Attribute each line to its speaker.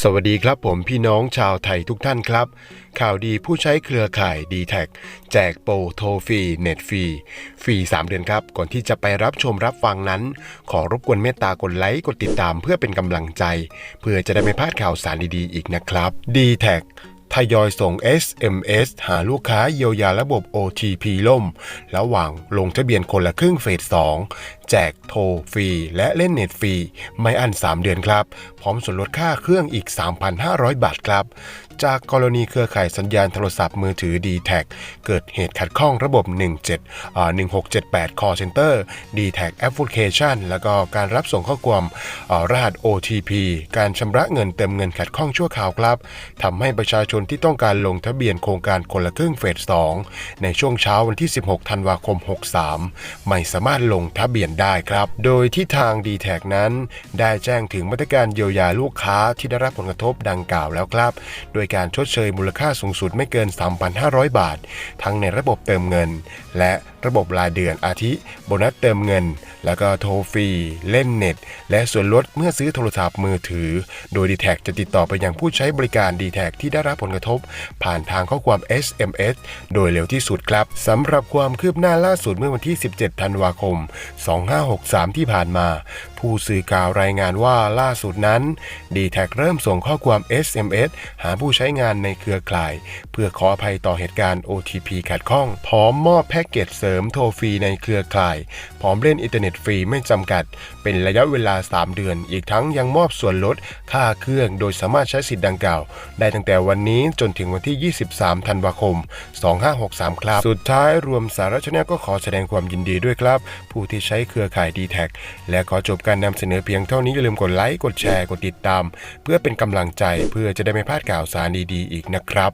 Speaker 1: สวัสดีครับผมพี่น้องชาวไทยทุกท่านครับ ข่าวดีผู้ใช้เครือข่าย d t แทแจกโปรโทรฟรีเน็ตฟรีฟรี 3 เดือนครับ ก่อนที่จะไปรับชมรับฟังนั้น ขอรบกวนเมตตากดไลค์กดติดตามเพื่อเป็นกำลังใจ เพื่อจะได้ไม่พลาดข่าวสารดีๆอีกนะครับ d t แททยอยส่ง SMS หาลูกค้าเยียวยาระบบ OTP ล่ม ระหว่างลงทะเบียนคนละครึ่งเฟส 2 แจกโทรฟรี และเล่นเน็ตฟรี ไม่อัน3 เดือนครับ พร้อมส่วนลดค่าเครื่องอีก 3,500 บาทครับ จากกรณีเครือข่ายสัญญาณโทรศัพท์มือถือ d t แทเกิดเหตุขัดข้องระบบ 17อ่า1678 call center d t แท application แล้วก็การรับส่งข้อความรหัส OTP การชำระเงินเติมเงินขัดข้องชั่วคราวครับทำให้ประชาชนที่ต้องการลงทะเบียนโครงการคนละครึ่งเฟส2ในช่วงเช้าวันที่ 16 ธันวาคม 63 ไม่สามารถลงทะเบียนได้ได้ครับ โดยที่ทาง d t แทนั้น ได้แจ้งถึงมาตรการเยียวยาลูกค้าที่ได้รับผลกระทบดังกล่าวแล้วครับ โดยการชดเชยมูลค่าสูงสุดไม่เกิน 3,500 บาท ทั้งในระบบเติมเงิน และระบบรายเดือนอาทิ โบนัสเติมเงิน แล้วก็โทรฟรี เล่นเน็ต และส่วนลดเมื่อซื้อโทรศัพท์มือถือ โดย d t แทจะติดต่อไปยังผู้ใช้บริการ d t แทที่ได้รับผลกระทบ ผ่านทางข้อความ SMS โดยเร็วที่สุดครับสำหรับความคืบหน้าล่าสุดเมื่อวันที่ 17 ธันวาคม 2563 ที่ผ่านมา ผู้สื่อข่าวรายงานว่าล่าสุดนั้น d t แทเริ่มส่งข้อความ SMS หาผู้ใช้งานในเครือข่าย เพื่อขออภัยต่อเหตุการณ์ OTP ขัดข้อง พร้อมมอบแพ็กเกจเสริมโทรฟรีในเครือข่าย พร้อมเล่นอินเทอร์เน็ตฟรีไม่จำกัด เป็นระยะเวลา 3 เดือน อีกทั้งยังมอบส่วนลดค่าเครื่อง โดยสามารถใช้สิทธิ์ดังกล่าว ได้ตั้งแต่วันนี้จนถึงวันที่ 23 ธันวาคม 2563 ครับ สุดท้ายรวมสาระชนลก็ขอแสดงความยินดีด้วยครับ ผู้ที่ใช้เครือข่าย d t แทและขอจบการนำเสนอเพียงเท่านี้อย่าลืมกดไลค์กดแชร์กดติดตาม เพื่อเป็นกำลังใจเพื่อจะได้ไม่พลาดข่าวสารดีๆอีกนะครับ